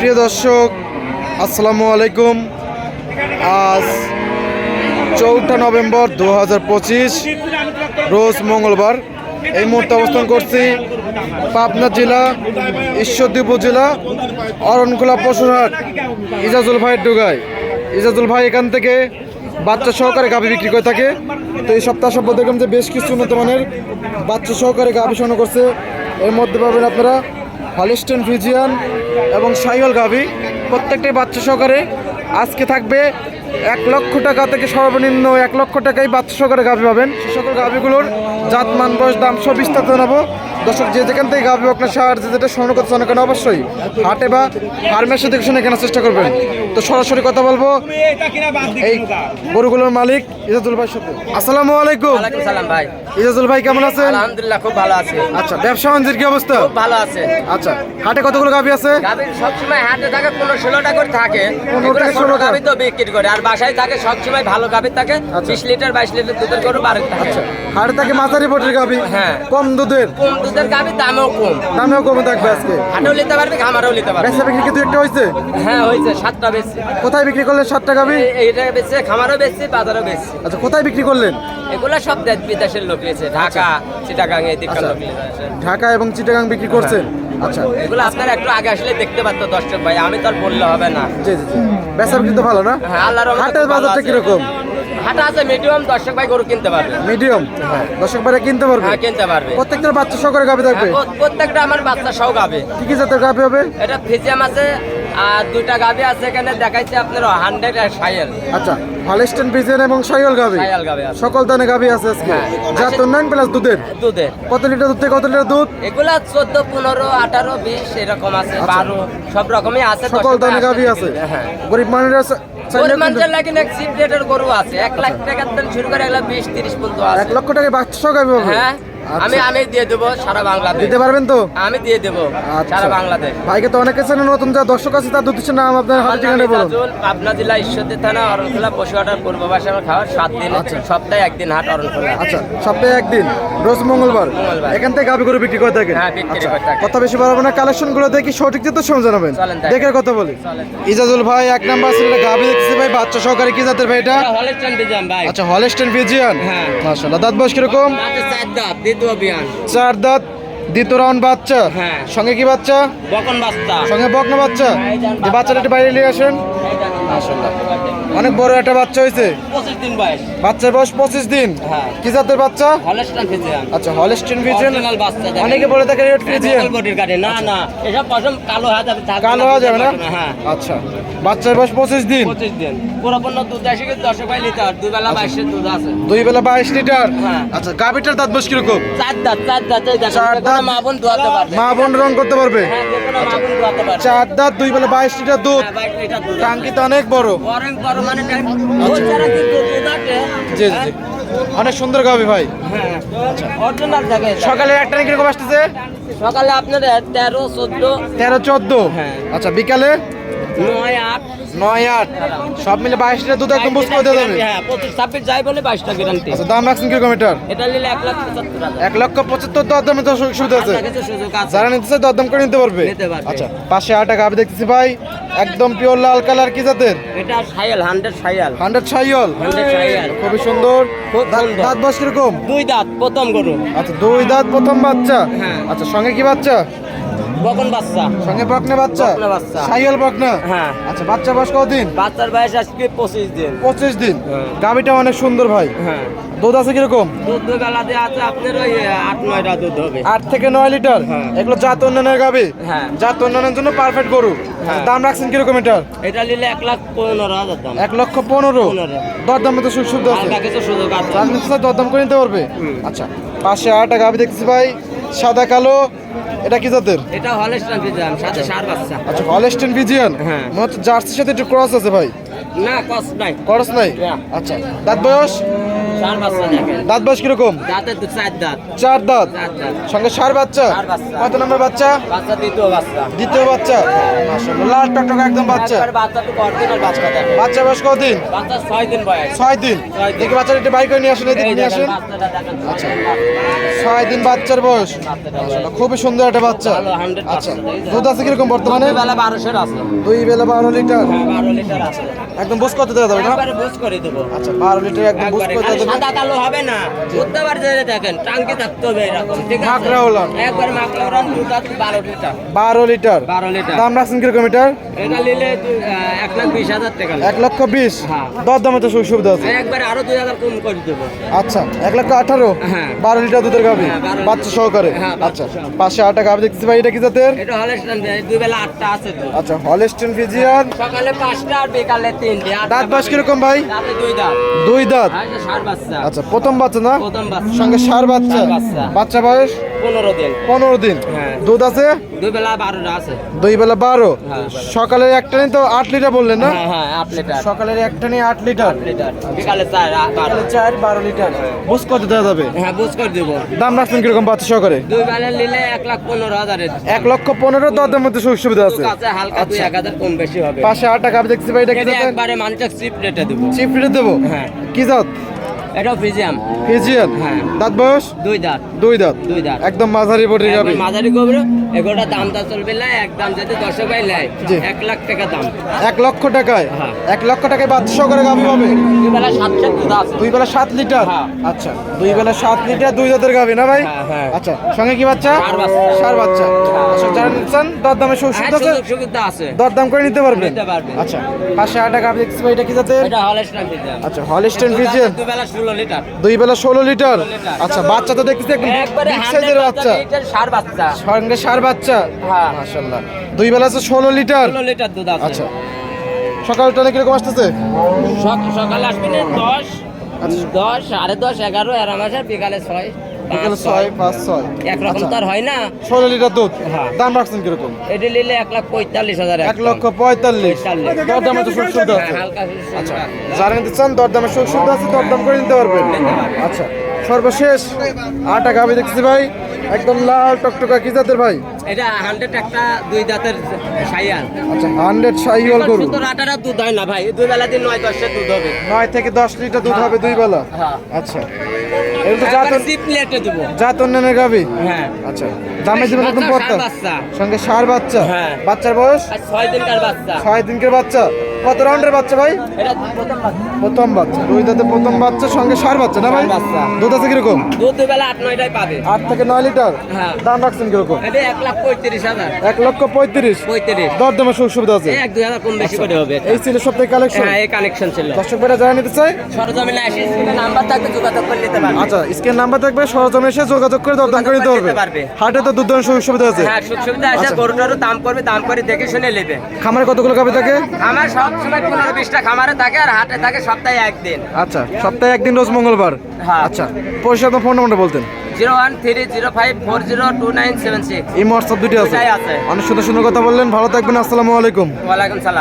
প্রিয় দর্শক, আসসালামু আলাইকুম। আজ চৌঠা নভেম্বর দু হাজার পঁচিশ, রোজ মঙ্গলবার। এই মুহূর্তে অবস্থান করছি পাবনা জেলা ঈশ্বরদী উপজেলা অরণখোলা পশুরহাট, ইজাজুল ভাইয়ের ডুগায় ইজাজুল ভাই এখান থেকে বাচ্চা সহকারে গাভি বিক্রি করে থাকে। তো এই সপ্তাহ সভ্য দেখলাম যে বেশ কিছু উন্নত মানের বাচ্চা সহকারে গাভি সংগ্রহ করছে। এর মধ্যে পাবেন আপনারা হলিস্টেন ফ্রিজিয়ান এবং সাইওয়াল গাভি প্রত্যেকটি বাচ্চা সহকারে আজকে থাকবে এক লক্ষ টাকা থেকে সর্বনিম্ন এক লক্ষ টাকায় বাচ্চা সহকারে গাভি পাবেন। সে সকল গাভিগুলোর জাত মান বয়স, দাম সব বিস্তারিত জানাব। দর্শক যে যেখান থেকে গাভি হোক না সার যে যেটা সংগ্রহ করতে চান কেন অবশ্যই হাটে বা ফার্মের সাথে শুনে কেনার চেষ্টা করবেন। তো সরাসরি কথা বলব এই গরুগুলোর মালিক ইজাজুল ভাইয়ের সাথে। আসসালামু আলাইকুম। সালাম ভাই। ইজাজুল ভাই কেমন আছেন? আলহামদুলিল্লাহ খুব ভালো আছে। আচ্ছা ব্যবসা বাণিজ্যের কি অবস্থা? খুব ভালো আছে। আচ্ছা হাটে কতগুলো গাভি আছে? গাভী সবসময় হাটে থাকে পনেরো ষোলোটা করে থাকে। 15 থেকে 16 গাভী তো বিক্রি করে আর বাসায় থাকে সবসময় ভালো গাভী থাকে। আচ্ছা। বিশ লিটার বাইশ লিটার দুধের গরু বারো থাকে। হাটে থাকে মাঝারি বটির গাভি হ্যাঁ। কম দুধের। কম দুধের দামও কম। দামেও কমে থাকবে আজকে? হাটেও নিতে পারবে নিতে পারবে। বেচা বিক্রি কি দু একটা হয়েছে? হ্যাঁ হয়েছে সাতটা বেশি কোথায় বিক্রি করলেন সাতটা গাভি এইটা বেশি খামারও বেশি বাজারও বেশি আচ্ছা কোথায় বিক্রি করলেন? এগুলা সব দেশ বিদেশের লোক নিয়েছে। ঢাকা চিটাগাং এই দিককার আচ্ছা। লোক ঢাকা এবং চিটাগাং বিক্রি করছেন? আচ্ছা। এগুলো আপনারা একটু আগে আসলে দেখতে পারতো দর্শক ভাই আমি তো আর বললে হবে না। জি জি জি। বেচা বিক্রি তো ভালো না? হ্যাঁ আল্লাহর রহমতে হাটের বাজারটা। কীরকম? হাটা আছে মিডিয়াম দর্শক ভাই গরু কিনতে পারবে। মিডিয়াম দর্শক বারে কিনতে পারবে? হ্যাঁ কিনতে পারবে। প্রত্যেকটা বাচ্চা সহকারে গাভি থাকবে? হ্যাঁ, প্রত্যেকটা আমার বাচ্চা সহ গাবে কি কি জাতের গাভি হবে? এটা ফিজিয়াম আছে আর দুইটা গাবি আছে এখানে দেখাইছে আপনার হান্ড্রেড আর সাইল আচ্ছা হলস্টেন বিজেন এবং সাইওয়াল গাভি? সাইল গাবি আছে। সকল ধরনের গাভি আছে আজকে? হ্যাঁ। যার উন্নয়ন প্লাস দুধের? দুধের। কত লিটার দুধ থেকে কত লিটার দুধ? এগুলা চোদ্দ পনেরো আঠারো বিশ এরকম আছে বারো সব রকমই আছে আচ্ছা। সকল দর্শক গাভি আসলে আছে? হ্যাঁ। গরিব মানুষেরা মানুষের লাগে সিপ রেটের গরু আছে। এক লাখ টাকার থেকে শুরু করে এক লাখ বিশ তিরিশ পর্যন্ত এক লক্ষ টাকা বাচ্চা হ্যাঁ। আমি আচ্ছা। আমি দিয়ে দেবো সারা বাংলাদেশ। দিতে পারবেন তো? আমি দিয়ে দেবো আচ্ছা। সারা বাংলাদেশ। ভাইকে তো অনেকে চেনে নতুন যা দর্শক আছে তার দুটির নাম আপনার হাতে ঠিকানা বলুন। পাবনা জেলা ঈশ্বরদী থানা অরণখোলা পশুহাটার পূর্ব পাশে আমার খাওয়ার সাত দিন সপ্তাহে একদিন হাট অরণখোলা। আচ্ছা সপ্তাহে একদিন রোজ মঙ্গলবার। এখান থেকে গাভি করে বিক্রি করে থাকেন? হ্যাঁ, বিক্রি আচ্ছা, করে কথা বেশি বাড়াবো না কালেকশনগুলো দেখি সঠিক যেত সময় জানাবেন। দেখে কথা বলি। ইজাজুল ভাই এক নাম্বার ছিল গাভি দেখতেছে ভাই বাচ্চা সহকারে কি জাতের ভাই এটা? হলেস্টান বিজাম ভাই। আচ্ছা হলেস্টেন ফিজিয়ান। হ্যাঁ। মাশাআল্লাহ দাঁত বয়স কীরকম? দাঁত দ্বিতীয় বিয়ান চার দাঁত দ্বিতীয় রাউন্ড বাচ্চা। হ্যাঁ। সঙ্গে কি বাচ্চা? বকন বাচ্চা। সঙ্গে বকনা বাচ্চা। বাচ্চাটা একটু বাইরে নিয়ে আসেন। অনেক বড় একটা বাচ্চা হয়েছে? পঁচিশ দিন বয়স। বাচ্চার বয়স পঁচিশ দিন? হ্যাঁ। কি জাতের বাচ্চা? Holstein Friesian. আচ্ছা হলেস্টেন ফিজিয়ান। অনেকে বলে থাকে রেড ফিজিয়ান বডির না না এসব পশম কালো হয়ে যাবে কালো হওয়া যাবে না? হ্যাঁ। আচ্ছা বাচ্চার বয়স পঁচিশ দিন? পঁচিশ দিন। পুরোপূর্ণ দুধ আসে কিন্তু দর্শক ভাই লিটার আচ্ছা। দুই বেলা বাইশের দুধ আছে। দুই বেলা বাইশ লিটার? হ্যাঁ। আচ্ছা গাভিটার দাঁত কীরকম? চার দাঁত চার দাঁত চার দাঁত। মা বোন পারবে। মা বোন রং করতে পারবে? হ্যাঁ ধোয়াতে পারবে। চার দাঁত দুই বেলা বাইশ লিটার দুধ। লিটার দুধ আছে। টাঙ্কিতে অনেক বড় জি জি জি। অনেক সুন্দর গাবি ভাই। অরিজিনাল থাকে সকালে একটা কীরকম আসতেছে? সকালে আপনাদের তেরো চোদ্দ। তেরো চোদ্দ? হ্যাঁ। আচ্ছা বিকালে? নয় আট। নয় আট। সব মিলে বাইশ লিটার দুধ একদম বুঝ করে দেওয়া যাবে হ্যাঁ পঁচিশ ছাব্বিশ যাই বলে বাইশটা গ্যারান্টি আচ্ছা দাম রাখছেন কীরকম এটার এটা নিলে এক লাখ পঁচাত্তর এক লক্ষ পঁচাত্তর দরদামে তো সুবিধা আছে। যারা নিতে চায় দরদাম করে নিতে পারবে। আচ্ছা পাশে আটা গাভি দেখতেছি ভাই। একদম পিওর লাল কালার কি জাতের? এটা হান্ড্রেড হান্ড্রেড খুবই সুন্দর। দাঁত- বয়স কীরকম? দুই দাঁত প্রথম গরু। আচ্ছা দুই দাঁত প্রথম বাচ্চা। হ্যাঁ। আচ্ছা সঙ্গে কি বাচ্চা? বকন বাচ্চা। সঙ্গে বকনা বাচ্চা? বকনা বাচ্চা। সাইয়ল বকনা? হ্যাঁ। আচ্ছা বাচ্চা বয়স কতদিন? বাচ্চার বয়স আজকে পঁচিশ দিন। পঁচিশ দিন। হ্যাঁ। গাভিটা অনেক সুন্দর ভাই। হ্যাঁ। দুধ আছে কীরকম? দুধ দুই আছে আপনার ওই আট নয়টা দুধ হবে। আট থেকে নয় লিটার। এগুলো জাত উন্নয়নের হ্যাঁ। জাত উন্নয়নের জন্য পারফেক্ট গরু। দাম রাখছেন কীরকম এটার? এটা নিলে এক লাখ পনেরো হাজার দাম। এক লক্ষ পনেরো। দরদামে তো সুবিধা আছে? দরদাম করে নিতে পারবে? আচ্ছা পাশে আটটা গাভি দেখতেছি ভাই সাদা কালো। এটা কি জাতের? এটা হলস্টেন ফিজান সাথে সার বাচ্চা। আচ্ছা হলস্টেন ভিজিয়ান হ্যাঁ। মত জার্সির সাথে একটু ক্রস আছে ভাই? না ক্রস নাই। ক্রস নাই? আচ্ছা দাঁত বয়স? দাঁত বয়স কীরকম? চার দাঁত। সঙ্গে সার বাচ্চা? কত নম্বর বাচ্চা? বাচ্চা দ্বিতীয় বাচ্চা। বাচ্চা? লাল টকটক একদম বাচ্চা। বাচ্চা বাচ্চা বাচ্চা বয়স কদিন ছয় দিন। দেখি বাচ্চাটা একটু বাইক নিয়ে আসুন এদিকে নিয়ে আসেন। আচ্ছা। ছয় দিন বাচ্চার বয়স। খুবই সুন্দর একটা বাচ্চা। আচ্ছা। দুধ আছে কীরকম বর্তমানে? বেলা বারোশোর আছে। দুই বেলা বারো লিটার। হ্যাঁ একদম বুঝ করতে দেওয়া যাবে না? একবারে করে দেবো। আচ্ছা বারো লিটার একদম বুঝ করতে সাদা কালো হবে না। বুঝতে পারছে দেখেন টাঙ্কি থাকতে হবে এরকম ঠিক আছে? মাকড়া ওলান। একবার মাকড়া ওলান দুধ আছে বারো লিটার। বারো লিটার। বারো লিটার। দাম রাখছেন কীরকম মিটার? এটা নিলে এক লাখ বিশ হাজার টাকা এক লক্ষ বিশ? হ্যাঁ। দর দামে তো সুযোগ সুবিধা আছে। একবারে আরও দুই হাজার কম করে দেবো। আচ্ছা এক লক্ষ আঠারো? হ্যাঁ। বারো লিটার দুধের গাভি হ্যাঁ, বাচ্চা সহকারে? আচ্ছা পাঁচশো আট টাকা গাভি দেখতেছি ভাই এটা কি জাতের? এটা হলে দুই বেলা আটটা আছে তো। আচ্ছা হলেস্টিন ফিজিয়ান। সকালে পাঁচটা আর বিকালে তিনটে। দাঁত বাস কীরকম ভাই? দুই দাঁত। দুই দাঁত। আচ্ছা প্রথম বাচ্চা না? প্রথম বাচ্চা। সঙ্গে সার বাচ্চা? বাচ্চা। বয়স? পনেরো দিন। পনেরো দিন। হ্যাঁ। দুধ আছে? দুই বেলা বারোটা আছে। দুই বেলা বারো? হ্যাঁ। সকালের একটা নিয়ে তো আট লিটার বললেন না? হ্যাঁ হ্যাঁ আট লিটার। সকালের একটা নিয়ে আট লিটার? আট লিটার। বিকালে চার বারো। লিটার। বুঝ কত দেওয়া যাবে? হ্যাঁ বুঝ করে দেবো। দাম রাখছেন কীরকম বাচ্চা সহকারে? দুই বেলা নিলে এক লাখ পনেরো হাজারের এক লক্ষ পনেরো দরদার মধ্যে সুযোগ সুবিধা আছে। হালকা দুই এক হাজার কম বেশি হবে। পাশে আট টাকা দেখছি ভাই এটা কি একবারে মানুষের চিপ রেটে দেবো। চিপ রেটে দেবো? হ্যাঁ। কি জাত? এটাও ফিজিয়াম ফিজিয়ান হ্যাঁ। দাঁত বয়স? দুই দাঁত। দুই দাঁত। দুই দাঁত। একদম মাঝারি গাবি মাঝারি এগুলোটা দাম দা চলবে না একদম যদি দশে পাই লাই এক লাখ টাকা দাম। এক লক্ষ টাকায়? হ্যাঁ। এক লক্ষ টাকায় বাচ্চা সহকারে গাবি পাবে? দুই বেলা আছে। দুই বেলা সাত লিটার? হ্যাঁ। আচ্ছা। দুই বেলা সাত লিটার দুই দাঁতের গাবি না ভাই? হ্যাঁ। আচ্ছা সঙ্গে কি বাচ্চা? ষাঁড় বাচ্চা। সার বাচ্চা। যারা নিচ্ছেন দরদামে হ্যাঁ, সুবিধা আছে সুবিধা আছে। দরদাম করে নিতে পারবেন? আচ্ছা আট টাকা এটা কি আচ্ছা হলিস্টেন ফিজিয়ান। দুই বেলা ষোলো লিটার। আচ্ছা বাচ্চা তো দেখতেছি একদম বিগ সাইজের বাচ্চা। সার বাচ্চা। সঙ্গে সার বাচ্চা? হ্যাঁ। দুই বেলা আছে ষোলো লিটার? ষোলো লিটার দুধ আছে। আচ্ছা। সকালটা কীরকম আসতেছে? সক- সকালে আসবেন দশ দশ সাড়ে দশ এগারো মাসে বিকালে ছয়। বিকেল ছয় পাঁচ ছয়। একরকম তো আর হয় না। ষোলো লিটার দুধ? হ্যাঁ। দাম রাখছেন কীরকম? এটি নিলে এক লাখ পঁয়তাল্লিশ হাজার এক লক্ষ পঁয়তাল্লিশ। পঁয়তাল্লিশ। দরদামে তো সুখ সুবিধা আছে। হ্যাঁ, আচ্ছা। যারা নিতে চান দরদামে সুখ সুবিধা আছে দরদাম করে নিতে পারবেন। আচ্ছা। সর্বশেষ আটা গাবি দেখছি ভাই। একদম লাল টকটকা কি জাতের ভাই? এটা হান্ড্রেড একটা দুই দাঁতের সাইয়াল। আচ্ছা হান্ড্রেড শাহিওয়াল গরু। শুধু আটাটা দুধ হয় না ভাই দুই বেলা দিন নয় দশটা দুধ হবে। নয় থেকে দশ লিটার দুধ হবে দুই বেলা? হ্যাঁ। আচ্ছা। হ্যাঁ। আচ্ছা। সঙ্গে সার বাচ্চা? হ্যাঁ। বাচ্চার বয়স? ছয় দিনকার বাচ্চা। কত রাউন্ডের বাচ্চা ভাই? প্রথম বাচ্চা। দুই দাঁতে প্রথম বাচ্চা সঙ্গে সার বাচ্চা না ভাই? দুধ আছে কীরকম? দুধ বেলা আট নয়টায় পাবে। আট থেকে নয় লিটার? হ্যাঁ। দাম রাখছেন কীরকম? এক লাখ পঁয়ত্রিশ হাজার। এক লক্ষ পঁয়ত্রিশ। পঁয়ত্রিশ। দর দামের সুযোগ সুবিধা আছে? এক দুই হাজার কম বেশি করে হবে এই ছিল সপ্তাহে কালেকশন হ্যাঁ এই কানেকশন ছিল। দর্শক ভাইরা যারা নিতে চায়? সরজমিনে আসি স্ক্রিনে নাম্বার থাকবে যোগাযোগ করে নিতে পারবে। আচ্ছা স্ক্রিন নাম্বার থাকবে এসে যোগাযোগ করে দরদাম করে নিতে পারবে। হাটে তো দুধ সুযোগ সুবিধা আছে। হ্যাঁ সুখ সুবিধা আছে আচ্ছা। গরুটারও দাম করবে দাম করে দেখে শুনে নেবে। খামারে কতগুলো গাবি থাকে? আমার সব সময় পনেরো বিশটা খামারে থাকে আর হাটে থাকে সপ্তাহে একদিন। আচ্ছা সপ্তাহে একদিন রোজ মঙ্গলবার? হ্যাঁ। আচ্ছা পরিষদ ফোন নাম্বারটা বলতেন। Zero one three zero five four zero two nine seven six. এই হোয়াটসঅ্যাপ দুটি আছে। আছে। অনেক সুন্দর সুন্দর কথা বললেন। ভালো থাকবেন। আসসালামু আলাইকুম। ওয়ালাইকুম সালাম।